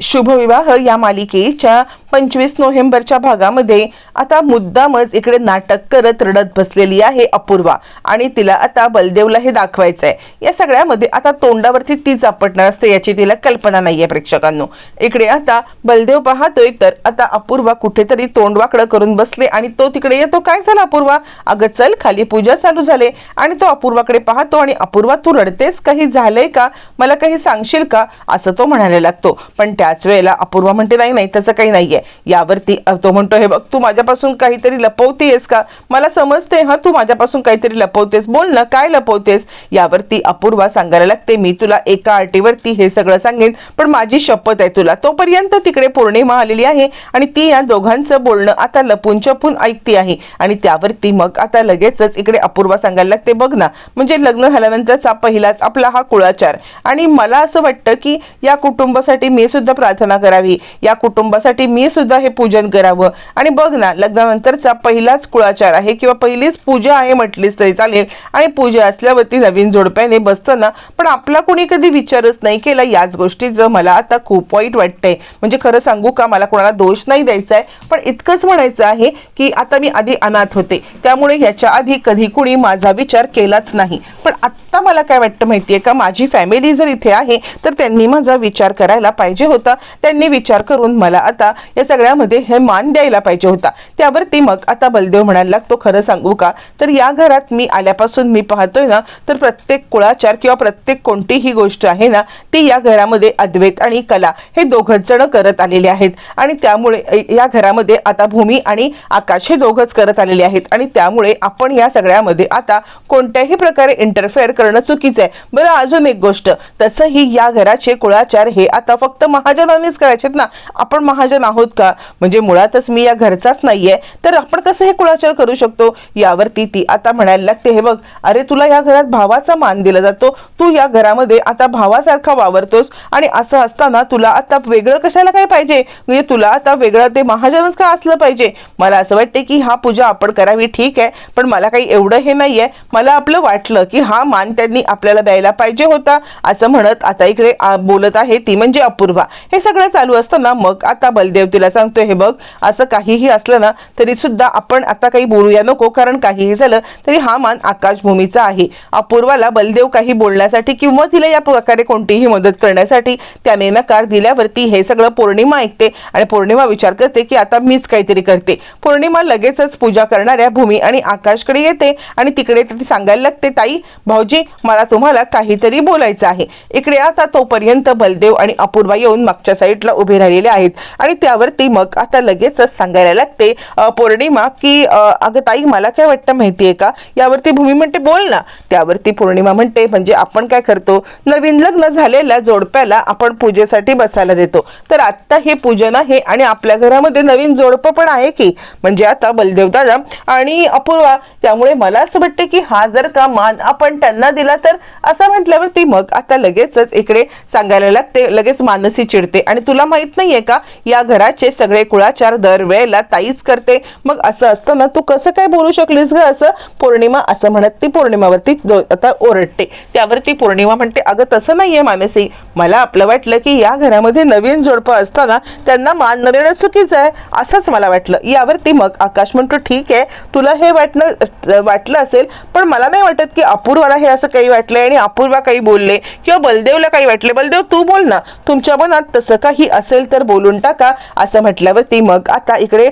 शुभविवाह या मालिकेच्या पंचवीस नोव्हेंबरच्या भागामध्ये आता मुद्दामच इकडे नाटक करत रडत बसलेली आहे अपूर्वा. आणि तिला आता बलदेवला हे दाखवायचं आहे या सगळ्यामध्ये आता तोंडावरती ती चापटणार असते याची तिला कल्पना नाहीये प्रेक्षकांनो. इकडे आता बलदेव पाहतोय तर आता अपूर्वा कुठेतरी तोंडवाकडं करून बसले आणि तो तिकडे येतो. काय झाला अपूर्वा? अगं चल खाली पूजा चालू झाले आणि तो अपूर्वाकडे पाहतो आणि अपूर्वा तू रडतेस? काही झालंय का? मला काही सांगशील का? असं तो म्हणायला लागतो. पण त्याच वेळेला अपूर्वा म्हणते नाही नाही तसं काही नाहीये. यावरती तो म्हणतो हे बघ तू माझ्यापासून काहीतरी लपवतेस का? मला समजते हा तू माझ्यापासून काहीतरी लपवतेस. बोल ना काय लपवतेस? यावरती अपूर्वा सांगायला लागते मी तुला एका अटीवरती हे सगळं सांगेन पण माझी शपथ आहे तुला. तोपर्यंत तिकडे पौर्णिमा आलेली आहे आणि ती या दोघांचं बोलणं आता लपून छपून ऐकते आहे. आणि त्यावरती मग आता लगेचच इकडे अपूर्वा सांगायला लागते बघ ना म्हणजे लग्न झाल्यानंतरचा पहिलाच आपला हा कुळाचार. आणि मला असं वाटतं की या कुटुंबासाठी मी सुद्धा प्रार्थना करावी. या कुटुंबासाठी मी सुद्धा हे पूजन करावं. आणि बघ ना लग्नानंतरचा पहिलाच कुळाचार आहे किंवा पहिलीच पूजा आहे म्हटलीच तरी चालेल. आणि पूजा असल्यावरती नवीन जोडप्याने बसताना पण आपला कोणी कधी विचारच नाही केला याच गोष्टीचं मला आता खूप वाईट वाटतंय. म्हणजे खरं सांगू का मला कोणाला दोष नाही द्यायचा आहे पण इतकंच म्हणायचं आहे की आता मी आधी अनाथ होते. त्यामुळे ह्याच्या आधी कधी कुणी माझा विचार केलाच नाही. पण आता मला काय वाटतं माहितीये का? माझी फॅमिली जर इथे आहे तर त्यांनी माझा विचार करायला पाहिजे होता. त्यांनी विचार करून मला आता या सगळ्यामध्ये हे मान द्यायला पाहिजे होता. त्यावरती मग आता बलदेव म्हणायला लागतो खरं सांगू का? तर या घरात मी आल्यापासून मी पाहतोय ना तर प्रत्येक कुळाचार किंवा प्रत्येक कोणतीही गोष्ट आहे ना ती या घरामध्ये अद्वैत आणि कला हे दोघंच जण करत आलेले आहेत. आणि त्यामुळे या घरामध्ये आता भूमी आणि आकाश हे दोघंच करत आलेले आहेत. आणि त्यामुळे आपण या सगळ्यामध्ये आता कोणत्याही प्रकारे इंटरफेअर करणं चुकीचं आहे. बरं अजून एक गोष्ट. तसंही या घराचे कुळाचार हे आता फक्त महाजनांनीच करायचे ना. आपण महाजन आहोत का? म्हणजे मुळातच मी या घरचाच नाहीये. तर आपण कसं हे कुळाचार करू शकतो? यावरती ती आता म्हणायला लागते हे बघ अरे तुला या घरात भावाचा मान दिला जातो. तू या घरामध्ये आता भावासारखा वावरतोस आणि असं असताना तुला आता वेगळं कशाला काय पाहिजे? म्हणजे तुला आता वेगळं ते महाजनच का असलं पाहिजे? मला असं वाटते की हा पूजा आपण करावी ठीक आहे. पण मला काही एवढं हे नाहीये. मला आपलं वाटलं की हा मान त्यांनी आपल्याला द्यायला पाहिजे होता. असं म्हणत आता इकडे बोलत आहे ती म्हणजे अपूर्वा. हे सगळं चालू असताना मग आता बलदेव तिला सांगतोय हे बघ असं काहीही असलं ना तरी सुद्धा आपण आता काही बोलूया नको कारण काहीही झालं तरी हा मान आकाशभूमीचा आहे. अपूर्वाला बलदेव काही बोलण्यासाठी किंवा तिला या प्रकारे कोणतीही मदत करण्यासाठी त्याने नकार दिल्यावरती हे सगळं पौर्णिमा ऐकते आणि पौर्णिमा विचार करते की आता मीच काहीतरी करते. पौर्णिमा लगेचच पूजा करणाऱ्या भूमी आणि आकाशकडे येते आणि तिकडे ती सांगायला लागते ताई भाऊजी मला तुम्हाला काहीतरी बोलायचं आहे. इकडे आता तोपर्यंत बलदेव आणि अपूर्वा येऊन मागच्या साईडला उभे राहिलेले आहेत. आणि त्यावरती मग आता लगेचच सांगायला लागते पौर्णिमा की अगं ताई मला काय वाटतं माहितीये का? यावरती भूमी म्हणते बोल ना. त्यावरती पौर्णिमा म्हणते म्हणजे आपण काय करतो? नवीन लग्न झालेल्या जोडप्याला आपण पूजेसाठी बसायला देतो. तर आत्ता हे पूजन आहे आणि आपल्या घरामध्ये नवीन जोडपं पण आहे की. म्हणजे आता बलदेव दादा आणि अपूर्वा त्यामुळे मला असं वाटते की हा जर का मान आपण त्यांना दिला तर असं म्हटल्यावर ती मग आता लगेचच इकडे सांगायला लागते लगेच मानसी चिडते. आणि तुला माहीत नाहीये का या घराचे सगळे कुळाचार दरवेळेला ताईच करते. मग असं असताना तू कसं काय बोलू शकलीस ग असं? पौर्णिमा असं म्हणत ती पौर्णिमावरती जो- आता ओरडते. त्यावरती पौर्णिमा म्हणते अगं तसं नाहीये मानसी. मला आपलं वाटलं की या घरामध्ये नवीन जोडपं असताना त्यांना मान न देणं चुकीचं आहे. असंच मला वाटलं. यावरती मग आकाश म्हणतो ठीक आहे तुला हे वाटणं वाटलं असेल पण मला नाही वाटत की अपूर्वाला हे असं काही वाटलंय आणि अपूर्वा काही बोलले किंवा बलदेवला काही वाटले बलदेव तू बोल ना. तुमच्या मनात तसं काही असेल तर बोलून टाका असं म्हटल्यावरती मग आता इकडे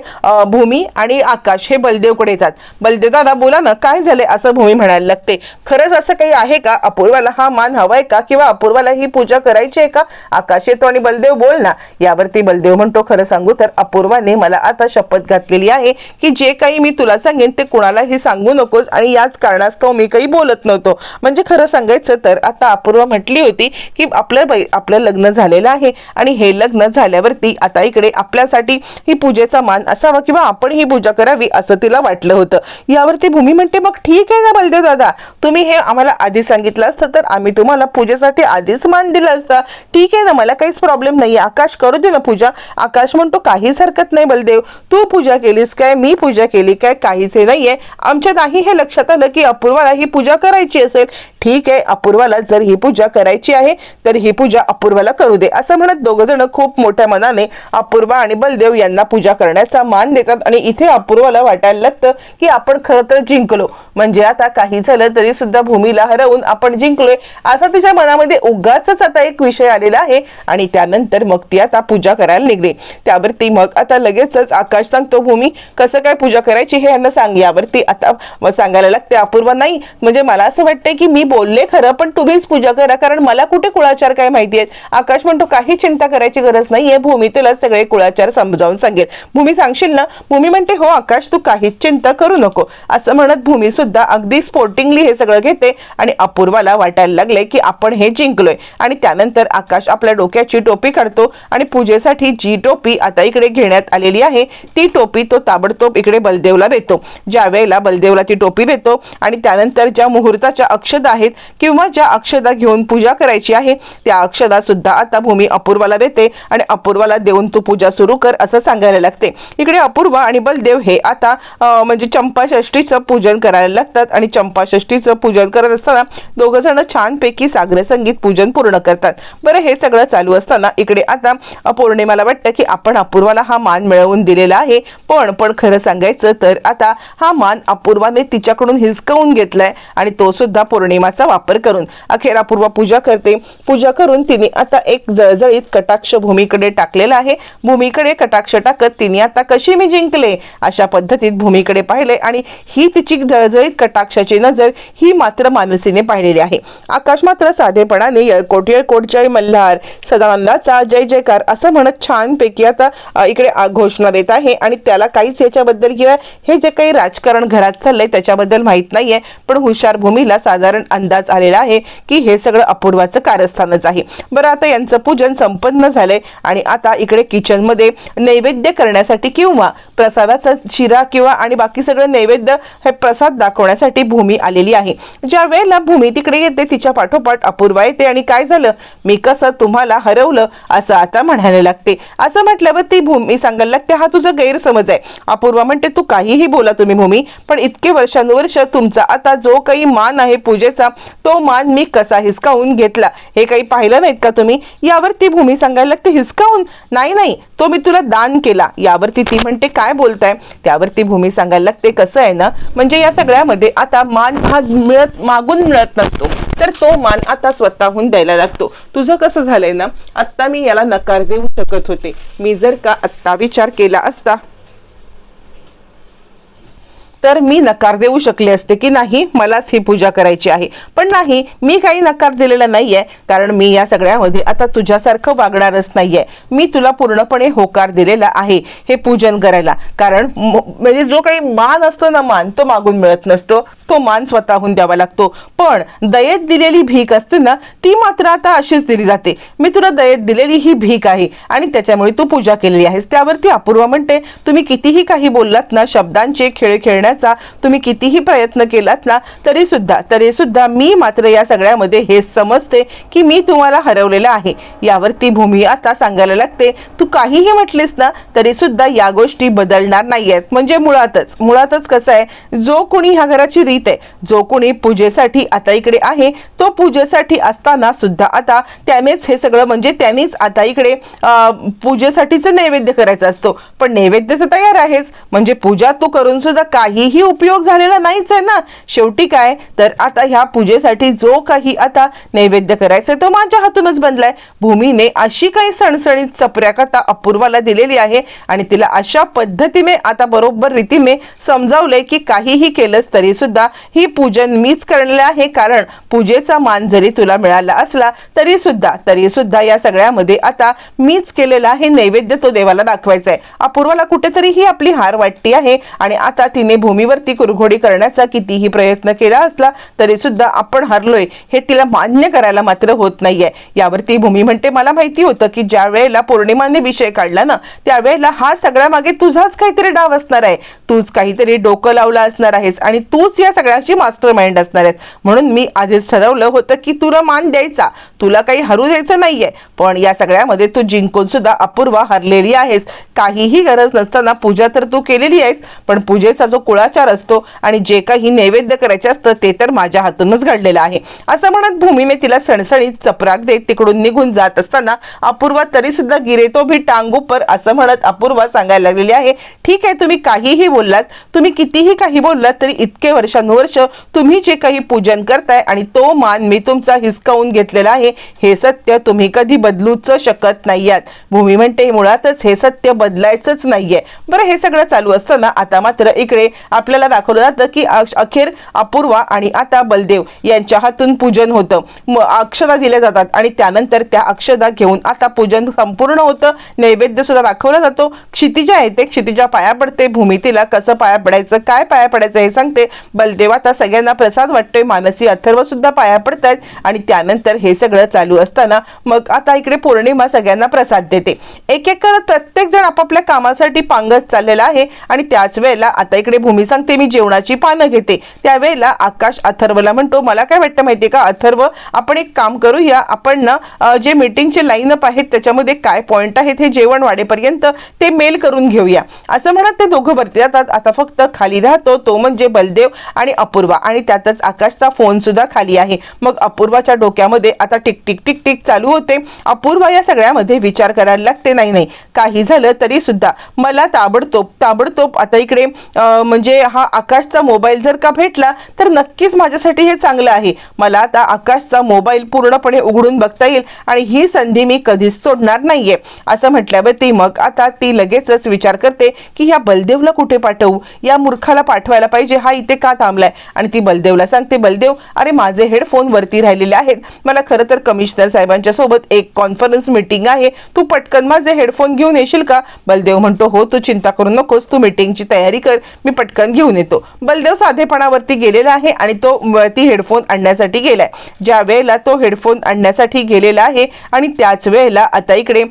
भूमी आणि आकाश हे बलदेवकडे येतात. बलदेव दादा बोला ना काय झाले असं भूमी म्हणायला लागते. खरंच असं काही आहे का? अपूर्वाला हा मान हवाय का? किंवा अपूर्वाला ही पूजा करायची आहे का? आकाश येतो आणि बलदेव बोल ना. यावरती बलदेव म्हणतो खरं सांगू तर अपूर्वाने मला आता शपथ घातलेली आहे की जे काही मी तुला सांगेन ते कुणालाही सांगू नकोस आणि याच कारणास्तव मी काही बोलत नव्हतो. म्हणजे खरं सांगायचं तर आता अपूर्वा म्हटली होती की आपलं बै- आपलं लग्न झालेलं आहे आणि हे लग्न झाल्यावरती आता इकडे आपल्यासाठी ही पूजेचा मान असावा किंवा आपण ही पूजा करावी असं तिला वाटलं होतं. यावरती भूमी म्हणते मग ठीक आहे ना बलदेव दादा तुम्ही हे आम्हाला आधी सांगितलं असतं तर आम्ही तुम्हाला पूजेसाठी आधीच मान दिला असता. ठीक आहे ना मला काहीच प्रॉब्लेम नाही आकाश करू दे ना पूजा. आकाश म्हणतो काहीच हरकत नाही बलदेव. तू पूजा केलीस काय? मी पूजा केली काय? काहीच हे नाहीये. आमच्या नाही हे लक्षात आलं की अपूर्वाला ही पूजा करायची असेल. असेल. ठीक आहे अपूर्वाला जर ही पूजा करायची आहे तर ही पूजा अपूर्वाला करू दे. असं म्हणत दोघं जण खूप मोठ्या मनाने अपूर्वा आणि बलदेव यांना पूजा करण्याचा मान देतात. आणि इथे अपूर्वाला वाटायला लागतं की आपण खरं तर जिंकलो. म्हणजे आता काही झालं तरी सुद्धा भूमीला हरवून आपण जिंकलोय. असा तिच्या मनामध्ये उगाच आता एक विषय आलेला आहे. आणि त्यानंतर मग ती आता पूजा करायला निघली. त्यावरती मग आता लगेचच आकाश सांगतो भूमी कसं काय पूजा करायची हे यांना सांग. यावरती आता सांगायला लागते. अपूर्वा नाही म्हणजे मला असं वाटतं की मी बोलले खरं पण तुम्हीच पूजा करा कारण मला कुठे कुळाचार काय माहिती आहेत आकाश म्हणतो काही चिंता करायची गरज नाहीये भूमी तुला सगळे कुळाचार समजावून सांगेल. भूमी सांगशील ना? भूमी म्हणते हो आकाश तू काहीच चिंता करू नको. असं म्हणत भूमी सुद्धा अगदी स्पोर्टिंगली हे सगळं घेते आणि अपूर्वाला वाटायला लागले की आपण हे जिंकलोय. आणि त्यानंतर आकाश आपल्या डोक्याची टोपी काढतो आणि पूजेसाठी जी टोपी आता इकडे घेण्यात आलेली आहे ती टोपी तो ताबडतोब इकडे बलदेवला देतो. ज्या वेळेला बलदेवला ती टोपी देतो आणि त्यानंतर ज्या मुहूर्ताच्या अक्षदा आहेत किंवा ज्या अक्षदा घेऊन पूजा करायची आहे त्या अक्षदा सुद्धा आता भूमी अपूर्वाला देते आणि अपूर्वाला देऊन तू पूजा सुरू कर असं सांगायला लागते. इकडे अपूर्वा आणि बलदेव हे आता म्हणजे चंपाषष्टीचं पूजन करायला लागतात आणि चंपाषष्टीचं पूजन करत असताना दोघं जण छानपैकी सागर संगीत पूजन पूर्ण करतात. बरं हे सगळं चालू असताना इकडे आता पौर्णिमाला वाटतं की आपण अपूर्वाला हा मान मिळवून दिलेला आहे. पण पण खरं सांगायचं तर आता हा मान अपूर्वाने तिच्याकडून हिसकवून घेतलाय आणि तो सुद्धा पौर्णिमाचा वापर करून. अखेर अपूर्वा पूजा करते. पूजा करून तिने आता एक जळजळीत कटाक्ष भूमीकडे टाकलेला आहे. भूमीकडे कटाक्ष टाकत तिने आता कशी मी जिंकले? अशा पद्धतीत भूमीकडे पाहिले आणि ही तिची जळजळीत कटाक्षाची नजर ही मात्र मानसीने पाहिलेली आहे. आकाश मात्र साधेपणाने यळकोट यळकोट जय मल्हार सदानंदाचा जय जयकार असं म्हणत छानपैकी आता इकडे आ- घोषणा देत आहे आणि त्याला काहीच याच्याबद्दल किंवा हे जे काही राजकारण घरात चाललंय त्याच्याबद्दल माहीत नाहीये. पण हुशार भूमीला साधारण अंदाज आलेला आहे की हे सगळं अपूर्वाचं कारस्थानच आहे. बरं आता यांचं पूजन संपन्न झालंय आणि आता इकडे किचनमध्ये नैवेद्य करण्यासाठी किंवा प्रसादाचा शिरा किंवा आणि बाकी सगळं नैवेद्य हे प्रसाद दाखवण्यासाठी भूमी आलेली आहे. ज्या वेळेला भूमी तिकडे येते तिच्या पाठोपाठ अपूर्वा येते आणि काय झालं? मी कसं तुम्हाला हरवलं असं आता म्हणायला लागते. असं म्हटल्यावर ती भूमी सांगायला लागते हा तुझा गैरसमज आहे. अपूर्वा म्हणते तू काहीही बोला तुम्ही भूमी पण इतके वर्षानुवर्ष तुमचा आता जो काही मान आहे पूजेचा तो मान मी कसा हिसकावून घेतला? हे काही पाहिलं नाहीत का तुम्ही? यावर ती भूमी सांगायला लागते हिसकावून? नाही नाही तो मी तुला दान केला. यावरती ती म्हणते काय बोलताय? त्यावरती भूमी सांगायला लागते कसं आहे ना म्हणजे या सगळ्यामध्ये आता मान हा मिळत मागून मिळत नसतो. तर तो मान आता स्वतःहून द्यायला लागतो. तुझं कसं झालंय ना आत्ता मी याला नकार देऊ शकत होते. मी जर का आत्ता विचार केला असता तर मी नकार देऊ शकले असते की नाही मलाच ही पूजा करायची आहे. पण नाही मी काही नकार दिलेला नाहीये कारण मी या सगळ्यामध्ये आता तुझ्यासारखं वागणारच नाहीये. मी तुला पूर्णपणे होकार दिलेला आहे हे पूजन करायला. कारण म- म्हणजे जो काही मान असतो ना मान तो मागून मिळत नसतो. तो मान स्वतःहून द्यावा लागतो. पण दयेत दिलेली भीक असते ना ती मात्र आता अशीच दिली जाते. मी तुला दयेत दिलेली ही भीक आहे आणि त्याच्यामुळे तू पूजा केलेली आहेस. त्यावरती अपूर्वा म्हणते तुम्ही कितीही काही बोललात ना शब्दांचे खेळ करण्याचा तुम्ही कितीही प्रयत्न केलात ना तरी सुद्धा तरी सुद्धा मी मात्र या सगळ्यामध्ये हे समजते की मी तुम्हाला हरवलेलं आहे. यावरती भूमी आता सांगायला लागते तू काहीही म्हटलीस ना तरी सुद्धा या गोष्टी बदलणार नाहीयेत. म्हणजे मुळातच मुळातच कसं आहे जो कोणी ह्या घराची रीत आहे जो कोणी पूजेसाठी आता इकडे आहे तो पूजेसाठी असताना सुद्धा आता त्यानेच हे सगळं म्हणजे त्यांनीच आता इकडे पूजेसाठीच पूजेसाठीचं नैवेद्य करायचा असतो. पण नैवेद्य तर तयार आहेच. म्हणजे पूजा तू करून सुद्धा काही काहीही उपयोग झालेला नाहीच आहे ना. शेवटी काय? तर आता ह्या पूजेसाठी जो काही आता नैवेद्य करायचा तो माझ्या हातूनच बनलाय. भूमीने अशी काही सणसणीत चपऱ्या कथा अपूर्वाला दिलेली आहे आणि तिला अशा पद्धतीने आता बरोबर रीतीने समजावले की काहीही केलंच तरी सुद्धा ही पूजन मीच करलेलं आहे. कारण पूजेचा मान जरी तुला मिळाला असला तरी सुद्धा तरी सुद्धा या सगळ्यामध्ये आता मीच केलेला आहे नैवेद्य तो देवाला दाखवायचा आहे अपूर्वाला कुठेतरी ही आपली हार वाटती आहे आणि आता तिने भूमीवरती कुरघोडी करण्याचा कितीही प्रयत्न केला असला तरी सुद्धा आपण हरलोय हे तिला मान्य करायला मात्र होत नाहीये. यावरती भूमी म्हणते मला माहिती होतं की ज्या वेळेला पौर्णिमाने विषय काढला ना त्यावेळेला हा सगळ्या मागे तुझाच काहीतरी डाव असणार आहे. तूच काहीतरी डोकं लावलं असणार आहेस आणि तूच या सगळ्याची मास्टर माइंड असणार आहेस. म्हणून मी आधीच ठरवलं होतं की तुला मान द्यायचा. तुला काही हरू द्यायचं नाहीये. पण या सगळ्यामध्ये तू जिंकून सुद्धा अपूर्वा हरलेली आहेस. काहीही गरज नसताना पूजा तर तू केलेली आहेस पण पूजेचा जो कुळा मंगळाचार असतो आणि जे काही नैवेद्य करायचे असतं ते तर माझ्या हातूनच घडलेलं आहे. असं म्हणत भूमीने तिला सणसणीत चपराक देत तिकडून निघून जात असताना अपूर्वा तरी सुद्धा गिरे तो भी टांग असं म्हणत अपूर्वा सांगायला लागलेली आहे ठीक आहे तुम्ही काहीही बोललात तुम्ही कितीही काही बोललात तरी इतके वर्षानुवर्ष तुम्ही जे काही पूजन करताय आणि तो मान मी तुमचा हिसकावून घेतलेला आहे हे सत्य तुम्ही कधी बदलूच शकत नाही आहात भूमी म्हणते मुळातच हे सत्य बदलायचंच नाहीये. बरं हे सगळं चालू असताना आता मात्र इकडे आपल्याला दाखवलं जातं की अक्ष- अखेर अपूर्वा आणि आता बलदेव यांच्या हातून पूजन होतं. म- अक्षता दिल्या जातात आणि त्यानंतर त्या अक्षता घेऊन आता पूजन संपूर्ण होतं. नैवेद्य सुद्धा दाखवला जातो. क्षितिजा येते. क्षितिजा पाया पडते. भूमितीला कसं पाया पडायचं काय पाया पडायचं हे सांगते. बलदेव आता सगळ्यांना प्रसाद वाटतोय. मानसी अथर्व सुद्धा पाया पडतायत आणि त्यानंतर हे सगळं चालू असताना मग आता इकडे पौर्णिमा सगळ्यांना प्रसाद देते. एक एक करत प्रत्येक जण आपापल्या कामासाठी पांगत चाललेला आहे आणि त्याच वेळेला आता इकडे भूमी सांगते मी जेवणाची पानं घेते. त्यावेळेला आकाश अथर्वला म्हणतो मला काय वाटतं माहितीये का अथर्व आपण एक काम करूया आपण ना जे मीटिंगचे लाईनअप आहेत त्याच्यामध्ये काय पॉईंट आहेत हे जेवण वाढेपर्यंत ते मेल करून घेऊया. असं म्हणत ते दोघं वरती जातात. आता फक्त खाली राहतो तो म्हणजे बलदेव आणि अपूर्वा. आणि त्यातच आकाशचा फोन सुद्धा खाली आहे. मग अपूर्वाच्या डोक्यामध्ये आता टिक टिक टिक टिक चालू होते. अपूर्वा या सगळ्यामध्ये विचार करायला लागते नाही नाही काही झालं तरी सुद्धा मला ताबडतोब ताबडतोब आता इकडे म्हणजे म्हणजे हा आकाशचा मोबाईल जर का भेटला तर नक्कीच माझ्यासाठी हे चांगलं आहे. मला आता आकाशचा मोबाईल पूर्णपणे उघडून बघता येईल आणि ही संधी मी कधीच सोडणार नाहीये. असं म्हटल्यावर ती मग आता ती लगेचच विचार करते की ह्या बलदेवला कुठे पाठवू? या मूर्खाला पाठवायला पाहिजे हा इथे का थांबलाय? आणि ती बलदेवला सांगते बलदेव अरे माझे हेडफोन वरती राहिलेले आहेत. मला खरं तर कमिशनर साहेबांच्या सोबत एक कॉन्फरन्स मीटिंग आहे. तू पटकन माझे हेडफोन घेऊन येशील का? बलदेव म्हणतो हो तू चिंता करू नकोस. तू मीटिंगची तयारी कर. मी पटकन घेऊन येतो. बलदेव साधेपणावरती गेलेला आहे आणि तो ती हेडफोन आणण्यासाठी गेलाय. ज्या वेळेला तो हेडफोन आणण्यासाठी गेलेला आहे आणि त्याच वेळेला आता इकडे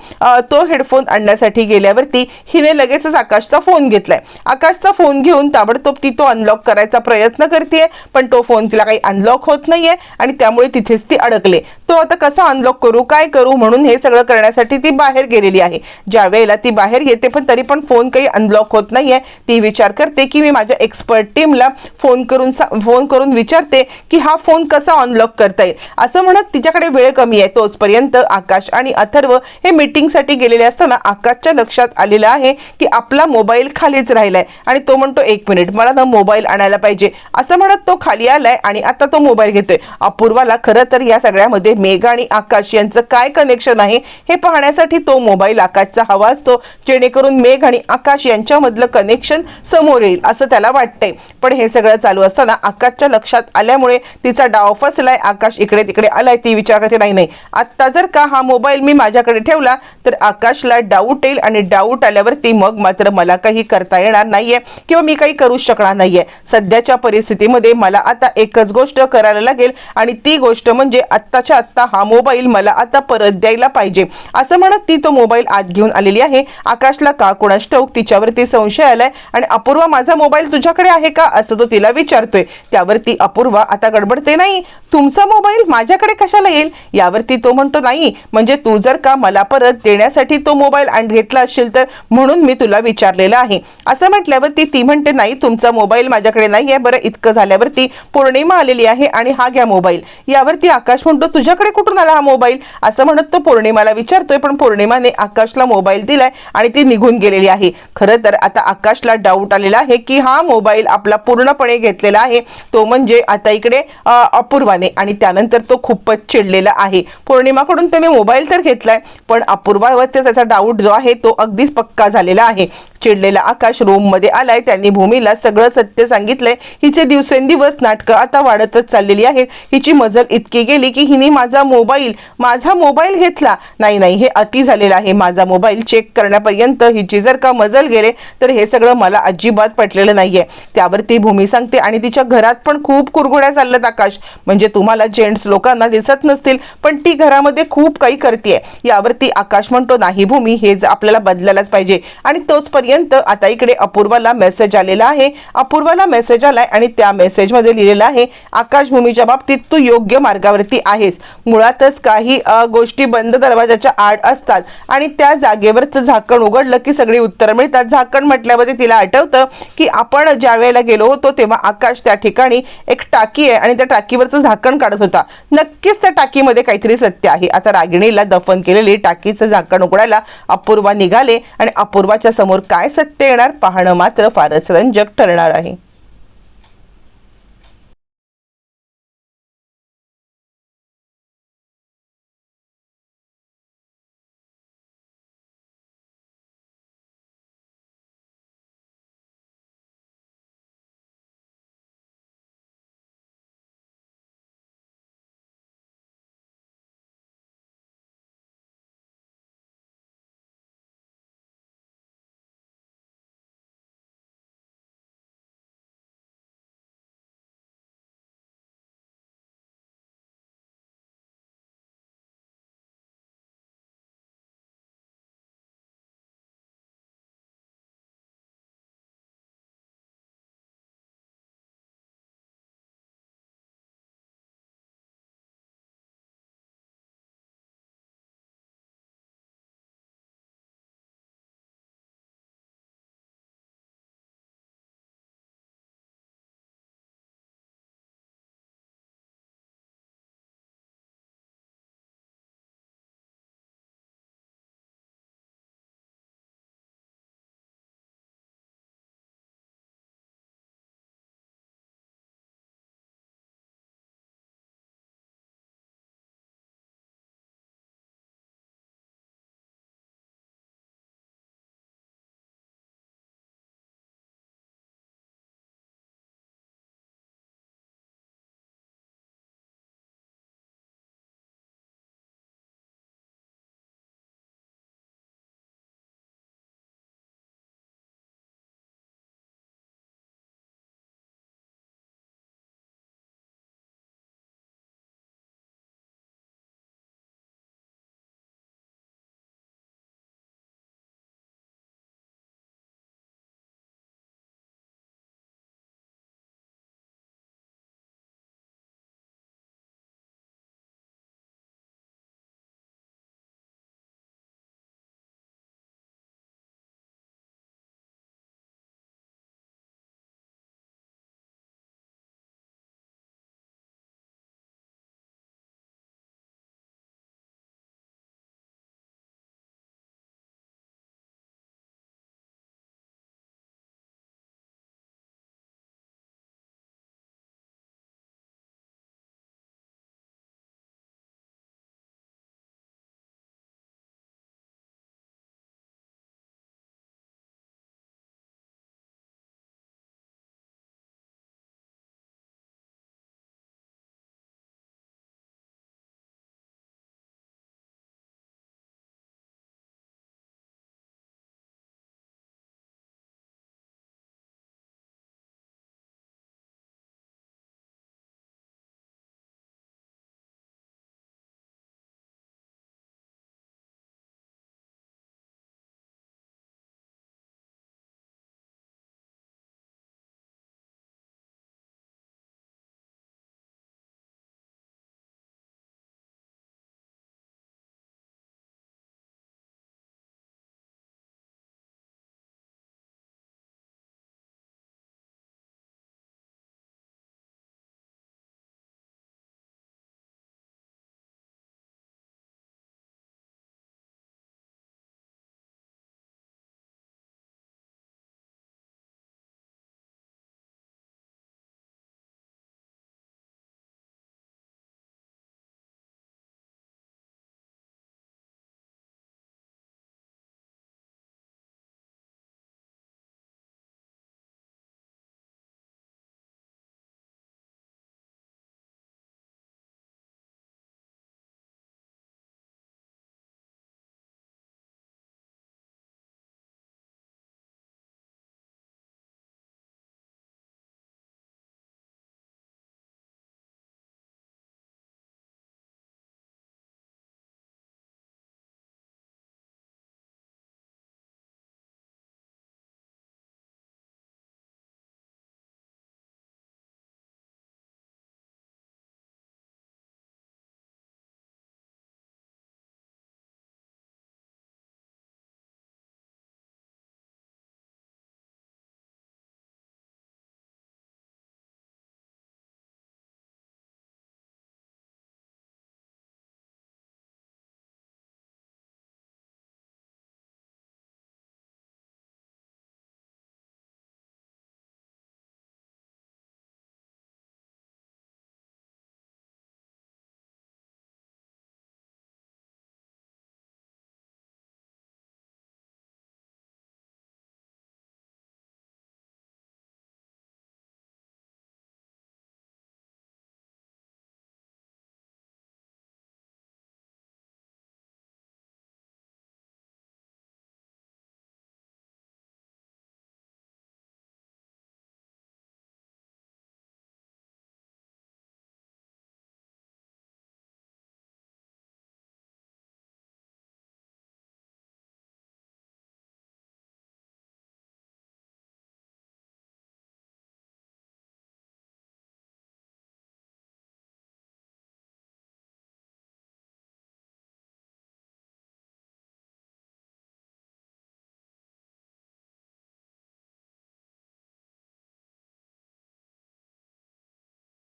तो हेडफोन आणण्यासाठी गेल्यावरती हिने लगेचच आकाशचा फोन घेतलाय. आकाशचा फोन घेऊन ताबडतोब ती तो अनलॉक करायचा प्रयत्न करते पण तो फोन तिला काही अनलॉक होत नाहीये आणि त्यामुळे तिथेच ती अडकले. तो आता कसा अनलॉक करू काय करू म्हणून हे सगळं करण्यासाठी ती बाहेर गेलेली आहे. ज्या वेळेला ती बाहेर येते पण तरी पण फोन काही अनलॉक होत नाहीये ती विचार करते की मी माझ्या एक्सपर्ट टीमला फोन करून फोन करून विचारते की हा फोन कसा अनलॉक करता येईल? असं म्हणत तिच्याकडे वेळ कमी आहे. तोचपर्यंत आकाश आणि अथर्व हे मीटिंगसाठी गेलेले असताना आकाशच्या लक्षात आलेलं आहे की आपला मोबाईल खालीच राहिलाय. आणि तो म्हणतो एक मिनिट मला ना मोबाईल आणायला पाहिजे. असं म्हणत तो खाली आलाय आणि आता तो मोबाईल घेतोय. अपूर्वाला खरं तर या सगळ्यामध्ये मेघ आणि आकाश यांचं काय कनेक्शन आहे हे पाहण्यासाठी तो मोबाईल आकाशचा हवा असतो. जेणेकरून मेघ आणि आकाश यांच्यामधलं कनेक्शन समोर येईल. असं त्याला वाटतंय. पण हे सगळं चालू असताना आकाशच्या लक्षात आल्यामुळे तिचा डाव फसलाय आकाश इकडे तिकडे आलाय ती विचार करते नाही नाही आत्ता जर का हा मोबाईल मी माझ्याकडे ठेवला तर आकाशला डाऊट येईल आणि डाऊट आल्यावरती मग मात्र मला काही करता येणार नाहीये किंवा मी काही करू शकणार नाहीये. सध्याच्या परिस्थितीमध्ये मला आता एकच गोष्ट करायला लागेल आणि ती गोष्ट म्हणजे आत्ताच्या आत्ता हा मोबाईल मला आता परत द्यायला पाहिजे. असं म्हणत ती तो मोबाईल आत घेऊन आलेली आहे. आकाशला का कोणास ठाऊक तिच्यावरती संशय आलाय आणि अपूर्वा माझा मोबाईल मोबाईल तुझ्याकडे आहे का? असं तो तिला विचारतोय. त्यावरती अपूर्वा आता गडबडते नाही. तुमचा मोबाईल माझ्याकडे कशाला येईल? यावरती तो म्हणतो नाही म्हणजे तू जर का मला परत देण्यासाठी तो मोबाईल घेतला असेल तर म्हणून मी तुला विचारलेलं आहे. असं म्हटल्यावरती ती म्हणते नाही तुमचा मोबाईल माझ्याकडे नाही आहे. बरं इतकं झाल्यावरती पौर्णिमा आलेली आहे आणि हा घ्या मोबाईल. यावरती आकाश म्हणतो तुझ्याकडे कुठून आला हा मोबाईल? असं म्हणत तो पौर्णिमाला विचारतोय पण पौर्णिमाने आकाशला मोबाईल दिलाय आणि ती निघून गेलेली आहे. खरं तर आता आकाशला डाऊट आलेला आहे की हा मोबाईल आपला पूर्णपणे घेतलेला आहे. तो म्हणजे आता इकडे अपूर्वाने आणि त्यानंतर तो खूपच चिडलेला आहे. पौर्णिमाकडून त्याने मोबाईल तर घेतलाय पण अपूर्वावर त्याचा डाऊट जो आहे तो अगदीच पक्का झालेला आहे. चिडलेला आकाश रूममध्ये आलाय. त्यांनी भूमीला सगळं सत्य सांगितलंय. हिचे दिवसेंदिवस नाटकं आता वाढतच चाललेली आहेत. हिची मजल इतकी गेली की हिने माझा मोबाईल माझा मोबाईल घेतला. नाही नाही हे अति झालेलं आहे. माझा मोबाईल चेक करण्यापर्यंत हिची जर का मजल गेले तर हे सगळं मला अजिबात पटलेलं नाहीये. त्यावरती भूमी सांगते आणि तिच्या घरात पण खूप कुरगुड्या चालल्यात आकाश. म्हणजे तुम्हाला जेंट्स लोकांना दिसत नसतील पण ती घरामध्ये खूप काही करते यावरती आकाश म्हणतो नाही भूमी हे आपल्याला बदलायलाच पाहिजे. आणि तोचपर्यंत पर्यंत आता इकडे अपूर्वाला मेसेज आलेला आहे. अपूर्वाला मेसेज आलाय आणि त्या मेसेजमध्ये लिहिलेलं आहे आकाशभूमीच्या बाबतीत तू योग्य मार्गावरती आहेस. मुळातच काही गोष्टी बंद दरवाजाच्या आड असतात आणि त्या जागेवरच झाकण उघडलं की सगळी उत्तरं मिळतात. झाकण म्हटल्यामध्ये तिला आठवतं की आपण ज्या वेळेला गेलो होतो तेव्हा आकाश त्या ठिकाणी एक टाकी आहे आणि त्या टाकीवरचं झाकण काढत होता. नक्कीच त्या टाकीमध्ये काहीतरी सत्य आहे. आता रागिणीला दफन केलेली टाकीचं झाकण उघडायला अपूर्वा निघाले आणि अपूर्वाच्या समोर काय सत्य येणार पाहणं मात्र फारच रंजक ठरणार आहे.